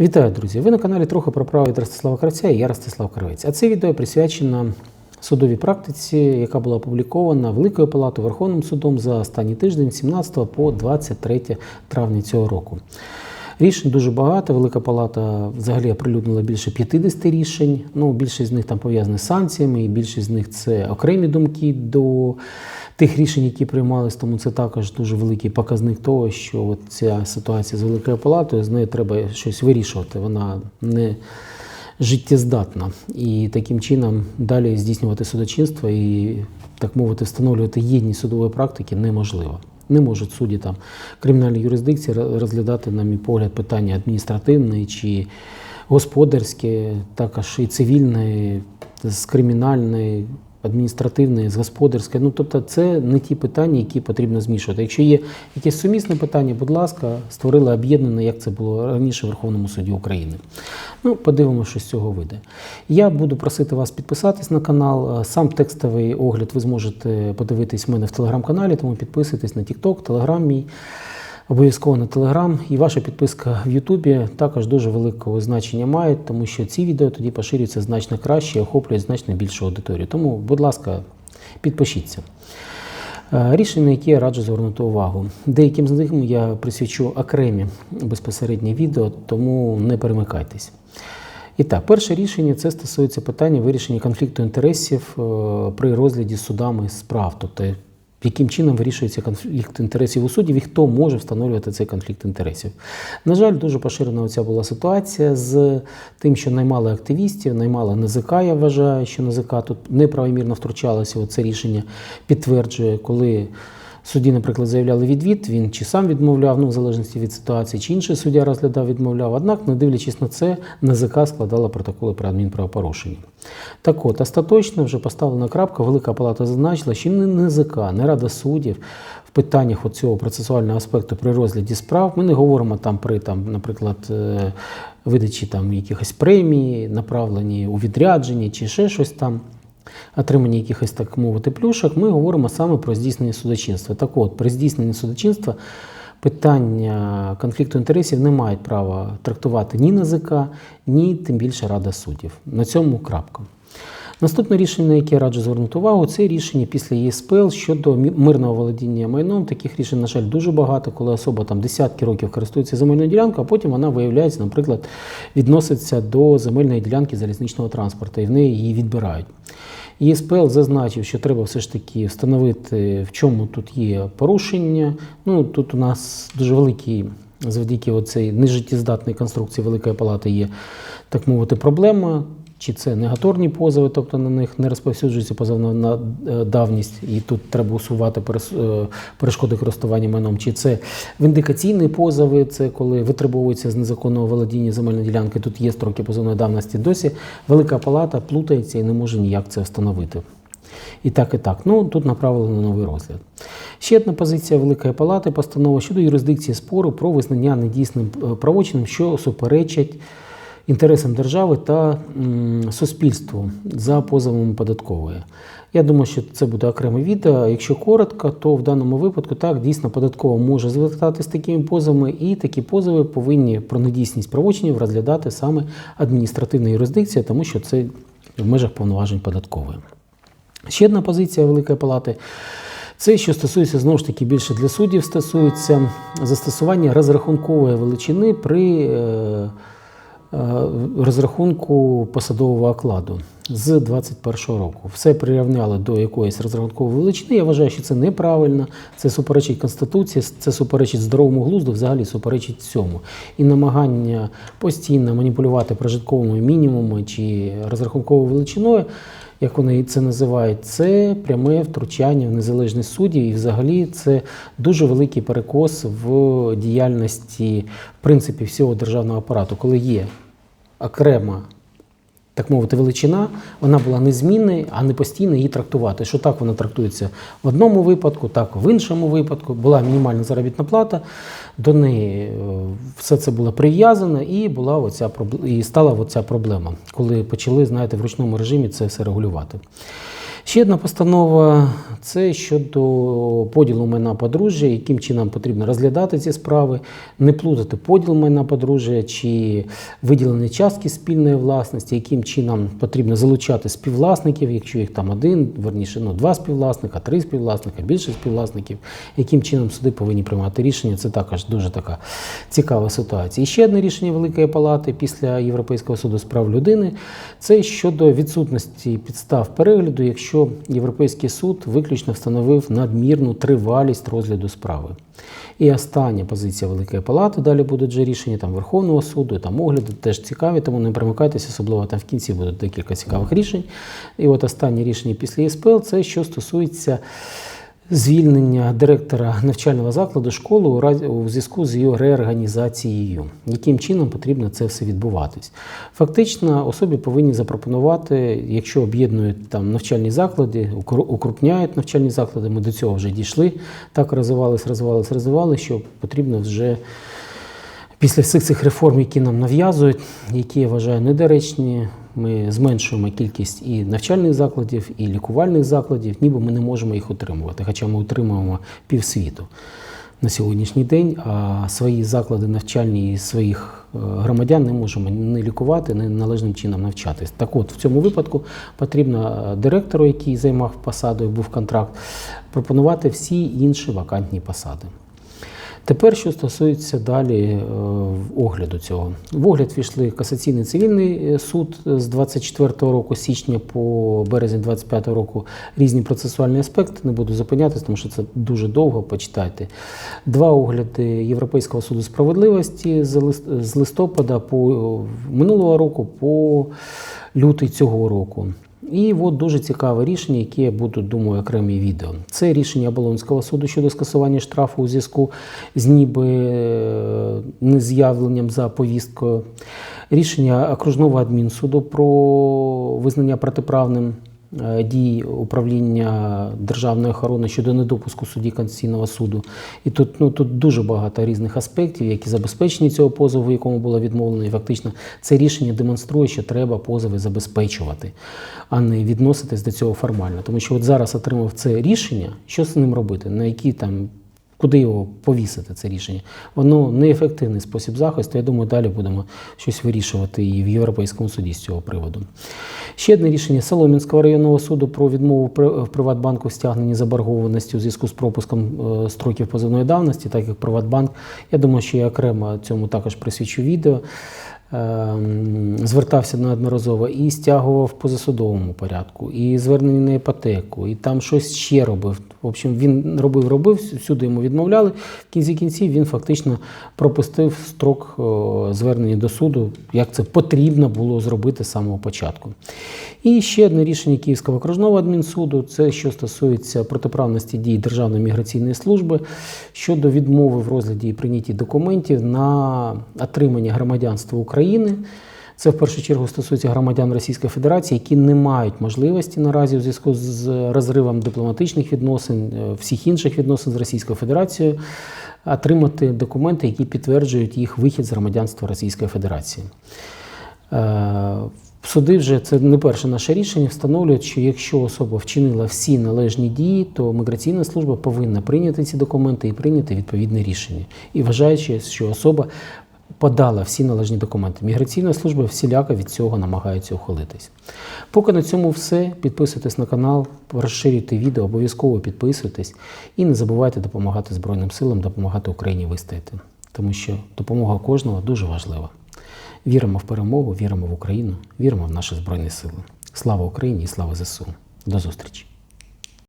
Вітаю, друзі! Ви на каналі трохи про право від Ростислава Кравця і я Ростислав Кравець. А це відео присвячено судовій практиці, яка була опублікована Великою Палатою Верховним судом за останній тиждень, 17 по 23 травня цього року. Рішень дуже багато. Велика Палата взагалі оприлюднила більше 50 рішень. Ну, більшість з них там пов'язані з санкціями, і більшість з них це окремі думки до тих рішень, які приймались. Тому це також дуже великий показник того, що от ця ситуація з Великою Палатою, з нею треба щось вирішувати. Вона не життєздатна. І таким чином далі здійснювати судочинство і, так мовити, встановлювати єдність судової практики неможливо. Не можуть судді там кримінальної юрисдикції розглядати, на мій погляд, питання адміністративне чи господарське, також і цивільне, з кримінальної, адміністративне, з господарської. Ну тобто, це не ті питання, які потрібно змішувати. Якщо є якесь сумісне питання, будь ласка, створили об'єднане, як це було раніше в Верховному суді України. Ну, подивимося, що з цього вийде. Я буду просити вас підписатись на канал. Сам текстовий огляд ви зможете подивитись в мене в телеграм-каналі, тому підписуйтесь на TikTok, Телеграм мій. Обов'язково на Телеграм і ваша підписка в Ютубі також дуже великого значення має, тому що ці відео тоді поширюються значно краще і охоплюють значно більшу аудиторію. Тому, будь ласка, підпишіться. Е, Рішення, на які я раджу звернути увагу. Деяким з них я присвячу окремі безпосередні відео, тому не перемикайтесь. І так, перше рішення це стосується питання вирішення конфлікту інтересів е, при розгляді судами справ. Тобто, яким чином вирішується конфлікт інтересів у суддів і хто може встановлювати цей конфлікт інтересів. На жаль, дуже поширена оця була ситуація з тим, що наймали активістів, наймала НЗК, я вважаю, що НЗК тут неправомірно втручалося. Це рішення підтверджує, коли. Судді, наприклад, заявляли відвід, він чи сам відмовляв, ну в залежності від ситуації, чи інший суддя розглядав, відмовляв. Однак, не дивлячись на це, НЗК складала протоколи про адмінправопорушення. Так от, остаточно вже поставлена крапка, Велика Палата зазначила, що не НЗК, не Рада суддів в питаннях цього процесуального аспекту при розгляді справ. Ми не говоримо там при, там, наприклад, е, видачі там якихось премії, направлені у відрядженні чи ще щось там отримання якихось, так мовити, плюшок, ми говоримо саме про здійснення судочинства. Так от, при здійсненні судочинства питання конфлікту інтересів не мають права трактувати ні НАЗК, ні тим більше Рада суддів. На цьому крапка. Наступне рішення, на яке я раджу звернути увагу, це рішення після ЄСПЛ щодо мирного володіння майном. Таких рішень, на жаль, дуже багато, коли особа там десятки років користується земельною ділянкою, а потім вона виявляється, наприклад, відноситься до земельної ділянки залізничного транспорту, і в неї її відбирають. ЄСПЛ зазначив, що треба все ж таки встановити, в чому тут є порушення. Ну тут у нас дуже великий, завдяки оцей нежиттєздатної конструкції Великої Палати є, так мовити, проблема. Чи це негаторні позови, тобто на них не розповсюджується позовна давність, і тут треба усувати перешкоди користування майном, чи це віндикаційні позови, це коли витребовується з незаконного володіння земельної ділянки, тут є строки позовної давності. Досі Велика Палата плутається і не може ніяк це встановити. І так, і так. Ну, тут направлено на новий розгляд. Ще одна позиція Великої Палати постанова щодо юрисдикції спору про визнання недійсним правочином, що суперечать інтересам держави та суспільству за позовами податкової. Я думаю, що це буде окреме відео. Якщо коротко, то в даному випадку так дійсно податкова може звертатися з такими позовами, і такі позови повинні про недійсність правочинів розглядати саме адміністративна юрисдикція, тому що це в межах повноважень податкової. Ще одна позиція Великої Палати. Це, що стосується знову ж таки більше для суддів, стосується застосування розрахункової величини при розрахунку посадового окладу з 2021 року. Все прирівняли до якоїсь розрахункової величини. Я вважаю, що це неправильно, це суперечить Конституції, це суперечить здоровому глузду, взагалі суперечить цьому. І намагання постійно маніпулювати прожитковими мінімумами чи розрахунковою величиною. Як вони це називають, це пряме втручання в незалежність суддів, і взагалі це дуже великий перекос в діяльності в принципі всього державного апарату, коли є окрема, так мовити, величина, вона була незмінною, а не постійно її трактувати. Що так вона трактується в одному випадку, так в іншому випадку. Була мінімальна заробітна плата, до неї е, все це було прив'язано, і була оця і стала оця проблема, коли почали, знаєте, в ручному режимі це все регулювати. Ще одна постанова це щодо поділу майна подружжя, яким чином потрібно розглядати ці справи, не плутати поділ майна подружжя чи виділені частки спільної власності, яким чином потрібно залучати співвласників, якщо їх там один, верніше, ну, два співвласника, три співвласника, більше співвласників, яким чином суди повинні приймати рішення. Це також дуже така цікава ситуація. І ще одне рішення Великої Палати після Європейського суду з прав людини це щодо відсутності підстав перегляду, якщо Європейський суд виключно встановив надмірну тривалість розгляду справи. І остання позиція Великої Палати, далі будуть вже рішення там Верховного суду, там огляди теж цікаві, тому не примикайтеся, особливо там в кінці будуть декілька цікавих рішень. І от останнє рішення після ЄСПЛ це що стосується звільнення директора навчального закладу школи у зв'язку з її реорганізацією. Яким чином потрібно це все відбуватись? Фактично, особі повинні запропонувати, якщо об'єднують там навчальні заклади, укр- укрупняють навчальні заклади. Ми до цього вже дійшли. Так розвивались, розвивались, розвивались, що потрібно вже. Після всіх цих реформ, які нам нав'язують, які я вважаю недоречні, ми зменшуємо кількість і навчальних закладів, і лікувальних закладів, ніби ми не можемо їх утримувати, хоча ми утримуємо півсвіту на сьогоднішній день, а свої заклади навчальні і своїх е, громадян не можемо не лікувати, не належним чином навчатись. Так от, в цьому випадку потрібно е, директору, який займав посаду, був контракт, пропонувати всі інші вакантні посади. Тепер, що стосується далі е, огляду цього, в огляд війшли касаційний цивільний е, суд з 24 року січня по березень 25 року різні процесуальні аспекти. Не буду зупинятися, тому що це дуже довго. Почитайте. Два огляди Європейського суду справедливості з листопада по минулого року по лютий цього року. І от дуже цікаве рішення, яке я буду, думаю, окремі відео. Це рішення Болонського суду щодо скасування штрафу у зв'язку з ніби е, нез'явленням за повісткою. Рішення окружного адмінсуду про визнання протиправним дій управління державної охорони щодо недопуску судді Конституційного суду. І тут, ну, тут дуже багато різних аспектів, які забезпечені цього позову, якому було відмовлено. І фактично це рішення демонструє, що треба позови забезпечувати, а не відноситись до цього формально. Тому що от зараз отримав це рішення, що з ним робити, на які там. Куди його повісити, це рішення? Воно неефективний спосіб захисту. Я думаю, далі будемо щось вирішувати і в Європейському суді з цього приводу. Ще одне рішення Солом'янського районного суду про відмову в Приватбанку стягненні заборгованості у зв'язку з пропуском е, строків позовної давності, так як Приватбанк. Я думаю, що я окремо цьому також присвячу відео. Ем, Звертався неодноразово і стягував в позасудовому порядку, і звернення на іпотеку, і там щось ще робив. В общем, він робив, робив, всюди йому відмовляли. В кінці кінців він фактично пропустив строк звернення до суду, як це потрібно було зробити з самого початку. І ще одне рішення Київського окружного адмінсуду це що стосується протиправності дій Державної міграційної служби щодо відмови в розгляді і прийнятті документів на отримання громадянства України. Це в першу чергу стосується громадян Російської Федерації, які не мають можливості наразі у зв'язку з розривом дипломатичних відносин, е, всіх інших відносин з Російською Федерацією, отримати документи, які підтверджують їх вихід з громадянства Російської Федерації. Е, Суди вже це не перше наше рішення. Встановлюють, що якщо особа вчинила всі належні дії, то міграційна служба повинна прийняти ці документи і прийняти відповідне рішення. І вважаючи, що особа подала всі належні документи. Міграційна служба всіляко від цього намагається ухилитись. Поки на цьому все. Підписуйтесь на канал, розширюйте відео, обов'язково підписуйтесь і не забувайте допомагати Збройним силам, допомагати Україні вистояти, тому що допомога кожного дуже важлива. Віримо в перемогу, віримо в Україну, віримо в наші Збройні Сили. Слава Україні і слава ЗСУ. До зустрічі!